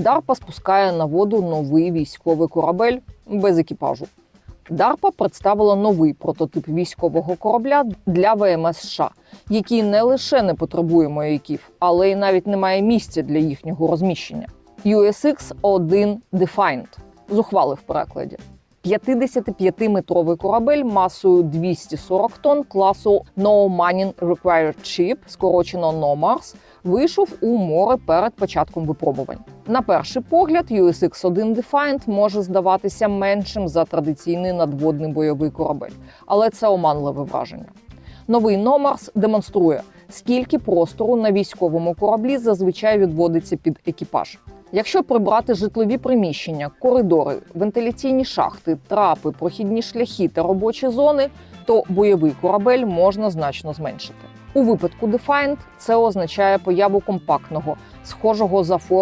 DARPA спускає на воду новий військовий корабель без екіпажу. DARPA представила новий прототип військового корабля для ВМС США, який не лише не потребує маяків, але й навіть не має місця для їхнього розміщення. USX-1 Defiant зухвали в перекладі. 55-метровий корабель масою 240 тонн класу No Mining Required Ship, скорочено NOMARS, вийшов у море перед початком випробувань. На перший погляд, USX-1 Defiant може здаватися меншим за традиційний надводний бойовий корабель, але це оманливе враження. Новий NOMARS демонструє, скільки простору на військовому кораблі зазвичай відводиться під екіпаж. Якщо прибрати житлові приміщення, коридори, вентиляційні шахти, трапи, прохідні шляхи та робочі зони, то бойовий корабель можна значно зменшити. У випадку Defiant це означає появу компактного, схожого за формою